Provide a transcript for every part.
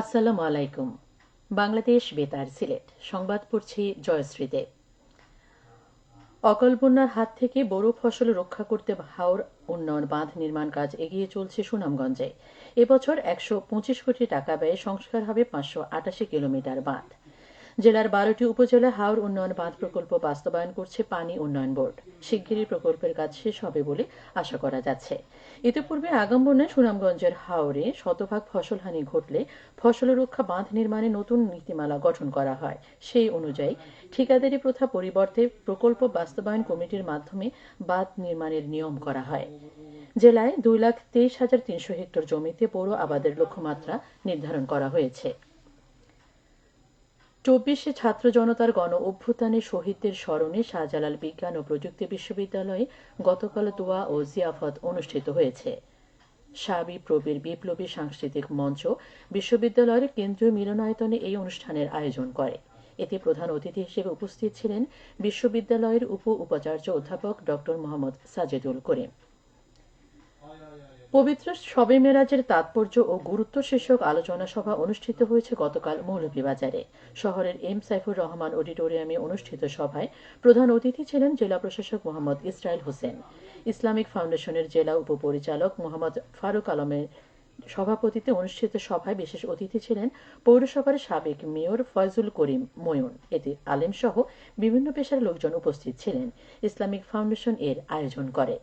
আসসালামু আলাইকুম। বাংলাদেশ বেতার সিলেট। সংবাদ পড়ছি জয়শ্রী দেব অকাল বন্যার হাত থেকে বড় ফসল রক্ষা করতে হাওর উন্নয়ন বাঁধ নির্মাণ কাজ এগিয়ে চলছে সুনামগঞ্জে। এবছর একশো পঁচিশ কোটি টাকা ব্যয়ে সংস্কার হবে পাঁচশো আটাশি কিলোমিটার বাঁধ। জেলার বারোটি উপজেলা হাওর উন্নয়ন বাঁধ প্রকল্প বাস্তবায়ন করছে পানি উন্নয়ন বোর্ড। শিগগিরই প্রকল্পের কাজ শেষ হবে বলে আশা করা যাচ্ছে। ইতিপূর্বে আগাম বন্যায় সুনামগঞ্জের হাওরে শতভাগ ফসলহানি ঘটলে ফসল রক্ষা বাঁধ নির্মাণে নতুন নীতিমালা গঠন করা হয়। সেই অনুযায়ী ঠিকাদারি প্রথা পরিবর্তে প্রকল্প বাস্তবায়ন কমিটির মাধ্যমে বাঁধ নির্মাণের নিয়ম করা হয়। জেলায় দুই লাখ তেইশ হাজার তিনশো হেক্টর জমিতে পৌর আবাদের লক্ষ্যমাত্রা নির্ধারণ করা হয়েছে। চব্বিশে ছাত্র জনতার গণ অভ্যুত্থানে শহীদদের স্মরণে শাহজালাল বিজ্ঞান ও প্রযুক্তি বিশ্ববিদ্যালয়ে গতকাল দোয়া ও জিয়াফত অনুষ্ঠিত হয়েছে। সাবি প্রবীর বিপ্লবী সাংস্কৃতিক মঞ্চ বিশ্ববিদ্যালয়ের কেন্দ্রীয় মিলনায়তনে এই অনুষ্ঠানের আয়োজন করে। এতে প্রধান অতিথি হিসেবে উপস্থিত ছিলেন বিশ্ববিদ্যালয়ের উপ উপাচার্য অধ্যাপক ড মোহাম্মদ সাজেদুল করিম। পবিত্র শবে মেরাজের তাৎপর্য ও গুরুত্ব শীর্ষক আলোচনা সভা অনুষ্ঠিত হয়েছে গতকাল মৌলভীবাজারে। শহরের এম সাইফুর রহমান অডিটোরিয়ামে অনুষ্ঠিত সভায় প্রধান অতিথি ছিলেন জেলা প্রশাসক মোহাম্মদ ইসরায়েল হোসেন। ইসলামিক ফাউন্ডেশনের জেলা উপপরিচালক মোহাম্মদ ফারুক আলমের সভাপতিতে অনুষ্ঠিত সভায় বিশেষ অতিথি ছিলেন পৌরসভার সাবেক মেয়র ফয়জুল করিম ময়ুন এতে আলেম সহ বিভিন্ন পেশার লোকজন উপস্থিত ছিলেন। ইসলামিক ফাউন্ডেশন এর আয়োজন করে।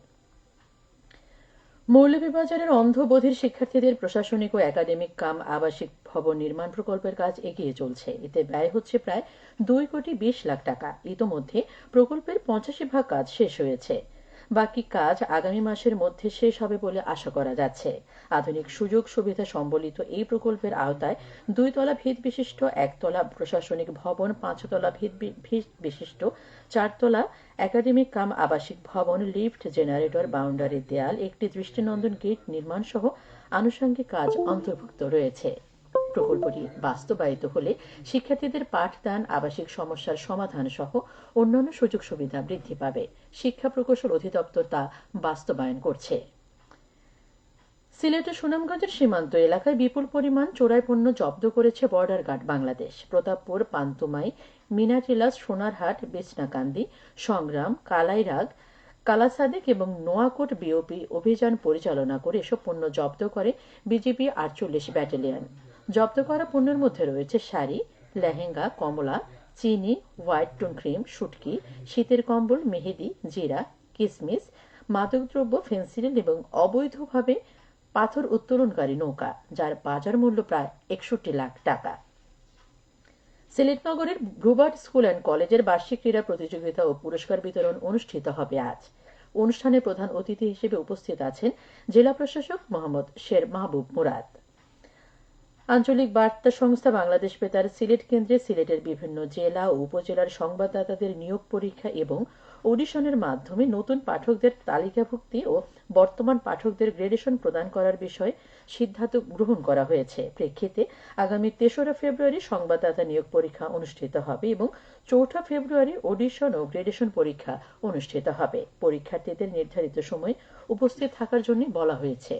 মৌলভীবাজারের অন্ধ বধির শিক্ষার্থীদের প্রশাসনিক ও একাডেমিক কাম আবাসিক ভবন নির্মাণ প্রকল্পের কাজ এগিয়ে চলছে। এতে ব্যয় হচ্ছে প্রায় দুই কোটি বিশ লাখ টাকা। ইতোমধ্যে প্রকল্পের পঁচাশি ভাগ কাজ শেষ হয়েছে। বাকি কাজ আগামী মাসের মধ্যে শেষ হবে বলে আশা করা যাচ্ছে। আধুনিক সুযোগ সুবিধা সম্বলিত এই প্রকল্পের আওতায় দুই তলা ভিত বিশিষ্ট, একতলা প্রশাসনিক ভবন, পাঁচতলা ভিত বিশিষ্ট, চারতলা একাডেমিক কাম আবাসিক ভবন, লিফট, জেনারেটর, বাউন্ডারি দেয়াল, একটি দৃষ্টিনন্দন গেট নির্মাণ সহ আনুষঙ্গিক কাজ অন্তর্ভুক্ত রয়েছে। প্রকল্পটি বাস্তবায়িত হলে শিক্ষার্থীদের পাঠদান, আবাসিক সমস্যার সমাধান সহ অন্যান্য সুযোগ সুবিধা বৃদ্ধি পাবে। শিক্ষা প্রকৌশল অধিদপ্তর তা বাস্তবায়ন করছে। সিলেটের সুনামগঞ্জের সীমান্ত এলাকায় বিপুল পরিমাণ চোরাই পণ্য জব্দ করেছে বর্ডার গার্ড বাংলাদেশ। প্রতাপপুর, পান্তুমাই, মিনাটিলাস, সোনারহাট বেচনাকান্দি সংগ্রাম, কালাইরাগ, কালাসাদেক এবং নোয়াকোট বিওপি অভিযান পরিচালনা করে এসব পণ্য জব্দ করে বিজেপি আটচল্লিশ ব্যাটালিয়ন। জব্দ করা পণ্যের মধ্যে রয়েছে শাড়ি, লেহেঙ্গা, কমলা, চিনি, হোয়াইট টুন ক্রিম শুটকি শীতের কম্বল, মেহেদি, জিরা, কিসমিস, মাদকদ্রব্য ফেন্সিডিল এবং অবৈধভাবে পাথর উত্তোলনকারী নৌকা, যার বাজার মূল্য প্রায় একষট্টি লাখ টাকা। সিলেট নগরের স্কুল অ্যান্ড কলেজের বার্ষিক ক্রীড়া প্রতিযোগিতা ও পুরস্কার বিতরণ অনুষ্ঠিত হবে আজ। অনুষ্ঠানে প্রধান অতিথি হিসেবে উপস্থিত আছেন জেলা প্রশাসক মোহাম্মদ শের মাহবুব মুরাদ। আঞ্চলিক বার্তা সংস্থা বাংলাদেশ বেতার সিলেট কেন্দ্রে সিলেটের বিভিন্ন জেলা ও উপজেলার সংবাদদাতাদের নিয়োগ পরীক্ষা এবং অডিশনের মাধ্যমে নতুন পাঠকদের তালিকাভুক্তি ও বর্তমান পাঠকদের গ্রেডেশন প্রদান করার বিষয়ে সিদ্ধান্ত গ্রহণ করা হয়েছে। প্রেক্ষিতে আগামী তেসরা ফেব্রুয়ারি সংবাদদাতা নিয়োগ পরীক্ষা অনুষ্ঠিত হবে এবং চৌঠা ফেব্রুয়ারি অডিশন ও গ্রেডেশন পরীক্ষা অনুষ্ঠিত হবে। পরীক্ষার্থীদের নির্ধারিত সময় উপস্থিত থাকার জন্য বলা হয়েছে।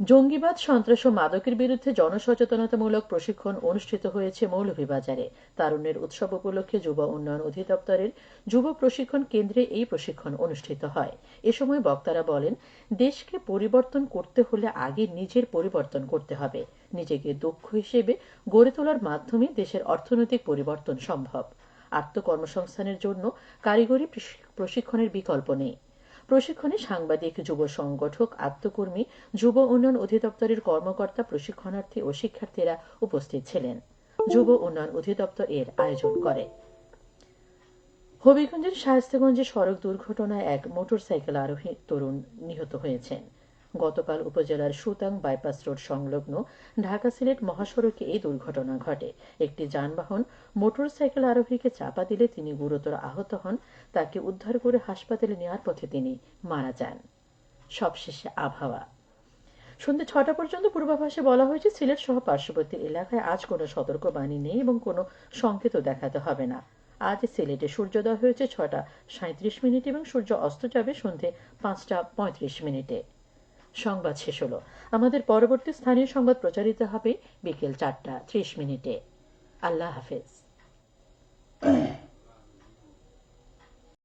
জঙ্গিবাদ, সন্ত্রাস ও মাদকের বিরুদ্ধে জনসচেতনতামূলক প্রশিক্ষণ অনুষ্ঠিত হয়েছে মৌলভীবাজারে। তারুণ্যের উৎসব উপলক্ষে যুব উন্নয়ন অধিদপ্তরের যুব প্রশিক্ষণ কেন্দ্রে এই প্রশিক্ষণ অনুষ্ঠিত হয়। এ সময় বক্তারা বলেন, দেশকে পরিবর্তন করতে হলে আগে নিজের পরিবর্তন করতে হবে। নিজেকে দক্ষ হিসেবে গড়ে তোলার মাধ্যমে দেশের অর্থনৈতিক পরিবর্তন সম্ভব। আত্মকর্মসংস্থানের জন্য কারিগরি প্রশিক্ষণের বিকল্প নেই। প্রশিক্ষণে সাংবাদিক, যুব সংগঠক, আত্মকর্মী, যুব উন্নয়ন অধিদপ্তরের কর্মকর্তা, প্রশিক্ষণার্থী ও শিক্ষার্থীরা উপস্থিত ছিলেন। যুব উন্নয়ন অধিদপ্তর এর আয়োজন করে। হবিগঞ্জের শায়স্তাগঞ্জে সড়ক দুর্ঘটনায় এক মোটরসাইকেল আরোহী তরুণ নিহত হয়েছেন। গতকাল উপজেলার সুতাং বাইপাস রোড সংলগ্ন ঢাকা সিলেট মহাসড়কে এই দুর্ঘটনা ঘটে। একটি যানবাহন মোটরসাইকেল আরোহীকে চাপা দিলে তিনি গুরুতর আহত হন। তাকে উদ্ধার করে হাসপাতালে নেওয়ার পথে তিনি মারা যান। সবশেষে আবহাওয়া। সন্ধ্যে ছটা পর্যন্ত পূর্বাভাসে বলা হয়েছে, সিলেট সহ পার্শ্ববর্তী এলাকায় আজ কোনো সতর্কবাণী নেই এবং কোনো সংকেত দেখাতে হবে না। আজ সিলেটে সূর্যোদয় হয়েছে ছটা সাঁত্রিশ মিনিট এবং সূর্য অস্ত যাবে সন্ধে পাঁচটা পঁয়ত্রিশ মিনিটে। সংবাদ শেষ হলো। আমাদের পরবর্তী স্থানীয় সংবাদ প্রচারিত হবে বিকেল চারটা ত্রিশ মিনিটে। আল্লাহ হাফেজ।